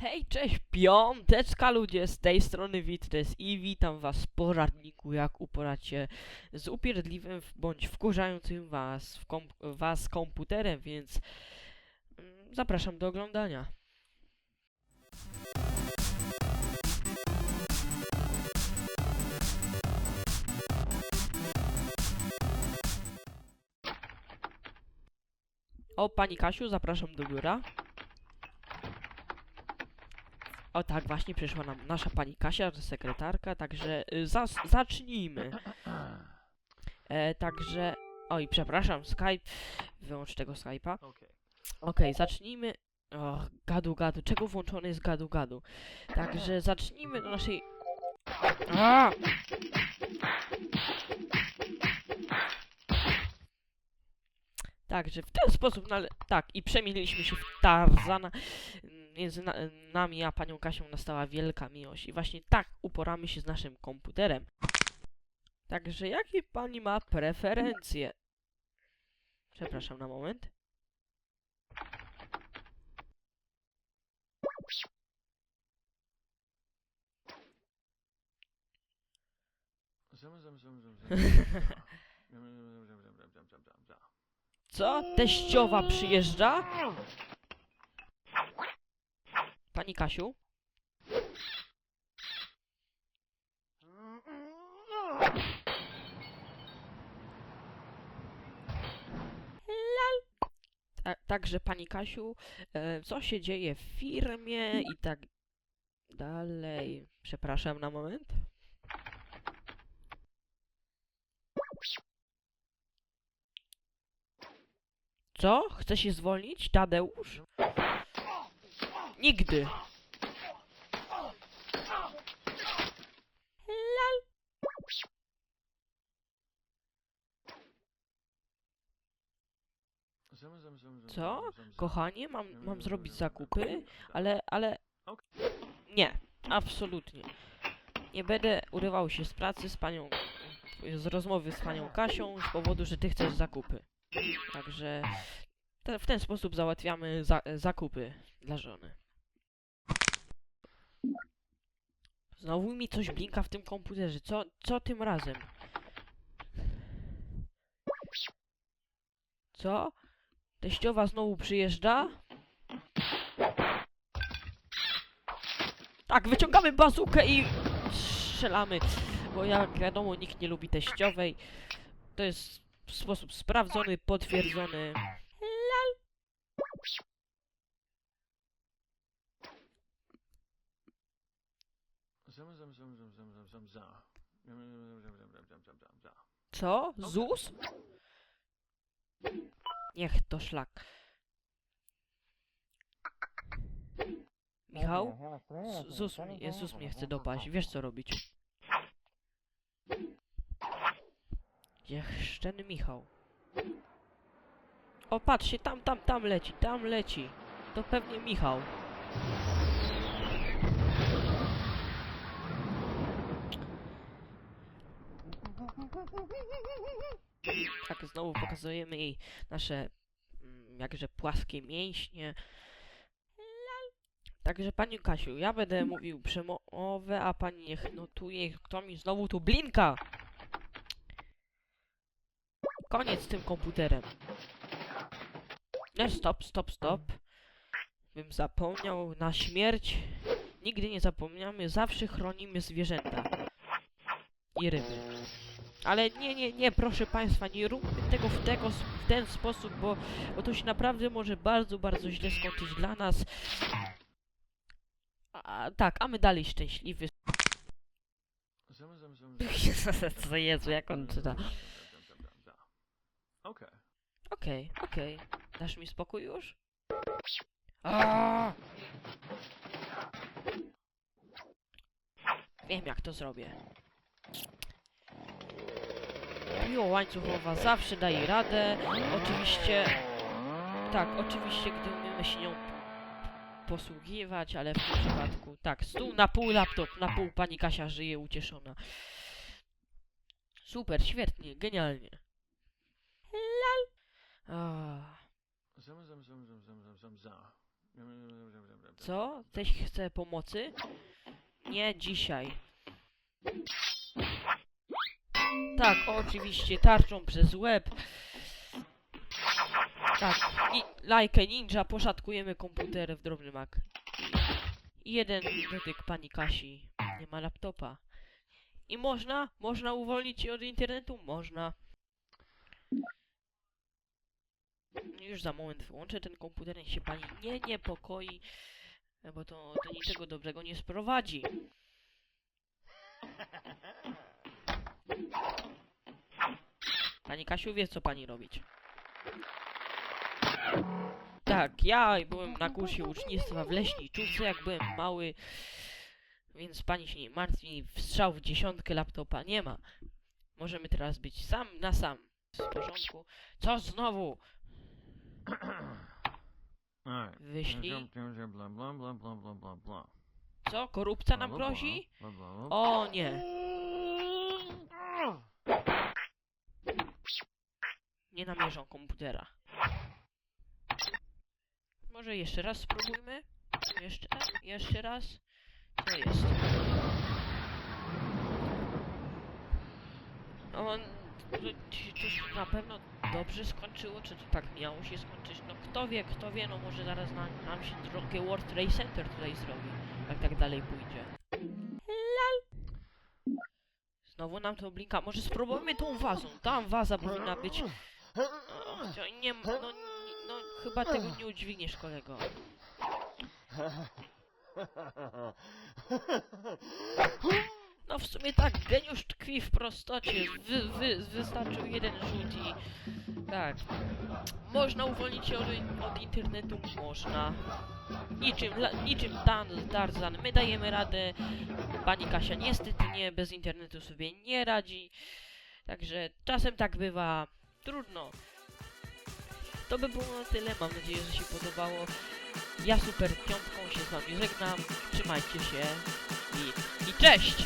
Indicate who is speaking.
Speaker 1: Hej, cześć, piąteczka ludzie, z tej strony Witness i witam was w poradniku, jak uporać się z upierdliwym bądź wkurzającym was, w was komputerem, więc mm, zapraszam do oglądania. O, pani Kasiu, zapraszam do biura. O tak, właśnie przyszła nam nasza pani Kasia, sekretarka, także y, zas zacznijmy. E, także, oj, przepraszam, Skype, wyłącz tego Skype'a.
Speaker 2: Okej.
Speaker 1: Okej, zacznijmy. O, gadu gadu, czego włączony jest gadu gadu? Także zacznijmy do naszej... A! Także w ten sposób, nale... tak, i przemieniliśmy się w Tarzana. Między na nami a panią Kasią nastała wielka miłość i właśnie tak uporamy się z naszym komputerem. Także jakie pani ma preferencje? Przepraszam na moment.
Speaker 2: Zam, zam, zam,
Speaker 1: Pani Kasiu? Także pani Kasiu, e, co się dzieje w firmie i tak dalej. Przepraszam na moment. Co? Chce się zwolnić? Tadeusz? Nigdy. Lal. Co? Kochanie, mam, mam zrobić zakupy, ale, ale... Nie, absolutnie. Nie będę urywał się z pracy z panią... z rozmowy z panią Kasią z powodu, że ty chcesz zakupy. Także w ten sposób załatwiamy za, zakupy dla żony. Znowu mi coś blinka w tym komputerze. Co, co tym razem? Co? Teściowa znowu przyjeżdża? Tak, wyciągamy bazukę i strzelamy. Bo jak wiadomo, nikt nie lubi teściowej. To jest w sposób sprawdzony, potwierdzony. Co? ZUS? Niech to szlak. Michał? Z- ZUS, mnie- ZUS mnie chce dopaść. Wiesz co robić. Niech ten Michał. O, patrzcie, tam, tam, tam leci, tam leci. To pewnie Michał. Tak, znowu pokazujemy jej nasze mm, jakże płaskie mięśnie. Także pani Kasiu, ja będę mówił przemowę, a pani niech notuje, kto mi znowu tu blinka. Koniec z tym komputerem. Stop, stop, stop. Bym zapomniał na śmierć. Nigdy nie zapomniamy, zawsze chronimy zwierzęta. I ryby. Ale nie, nie, nie, proszę Państwa, nie róbmy tego w, tego, w ten sposób, bo, bo to się naprawdę może bardzo, bardzo źle skończyć dla nas. A, tak, a my dalej
Speaker 2: zam.
Speaker 1: Co Jezu, jak on czyta.
Speaker 2: Okej.
Speaker 1: Okej, okej. Dasz mi spokój już? Aaaa! Wiem jak to zrobię. Piła łańcuchowa zawsze daje radę. Oczywiście... Tak, oczywiście gdy umiemy się nią posługiwać, ale w tym przypadku... Tak, stół na pół laptop, na pół pani Kasia żyje ucieszona. Super, świetnie, genialnie. Lal. Co? Ktoś chce pomocy? Nie dzisiaj. Tak, oczywiście, tarczą przez łeb. Tak, i lajkę ninja, poszatkujemy komputer w drobny mak. I jeden dotyk pani Kasi. Nie ma laptopa. I można? Można uwolnić się od internetu? Można. Już za moment wyłączę ten komputer, niech się pani nie niepokoi, bo to do niczego dobrego nie sprowadzi. Pani Kasiu wie, co pani robić. Tak, ja byłem na kursie ucznictwa w leśniczówce, jak byłem mały, więc pani się nie martwi, strzał w dziesiątkę laptopa nie ma. Możemy teraz być sam na sam. W porządku. Co znowu? Wyślij.
Speaker 2: Bla bla bla bla bla bla bla.
Speaker 1: Co? Korupcja nam grozi? O nie. Nie namierzą komputera. Może jeszcze raz spróbujmy? Jeszcze, jeszcze raz? Co jest? No, on, to, to się na pewno dobrze skończyło, czy to tak miało się skończyć? No kto wie, kto wie, no może zaraz nam, nam się drogie World Trade Center tutaj zrobi, jak tak dalej pójdzie. Lal. Znowu nam to blinka, może spróbujmy tą wazą, tam waza powinna być... Nie, m- no, nie- no chyba tego nie udźwigniesz kolego. No w sumie tak, geniusz tkwi w prostocie. Wy, wy, wystarczył jeden rzut i... Tak. Można uwolnić się od, od internetu? Można. Niczym, la, niczym Dan, Tarzan. My dajemy radę. Pani Kasia niestety nie, bez internetu sobie nie radzi. Także czasem tak bywa trudno. To by było na tyle, mam nadzieję, że się podobało. Ja super piątką się z wami żegnam, trzymajcie się i, i cześć!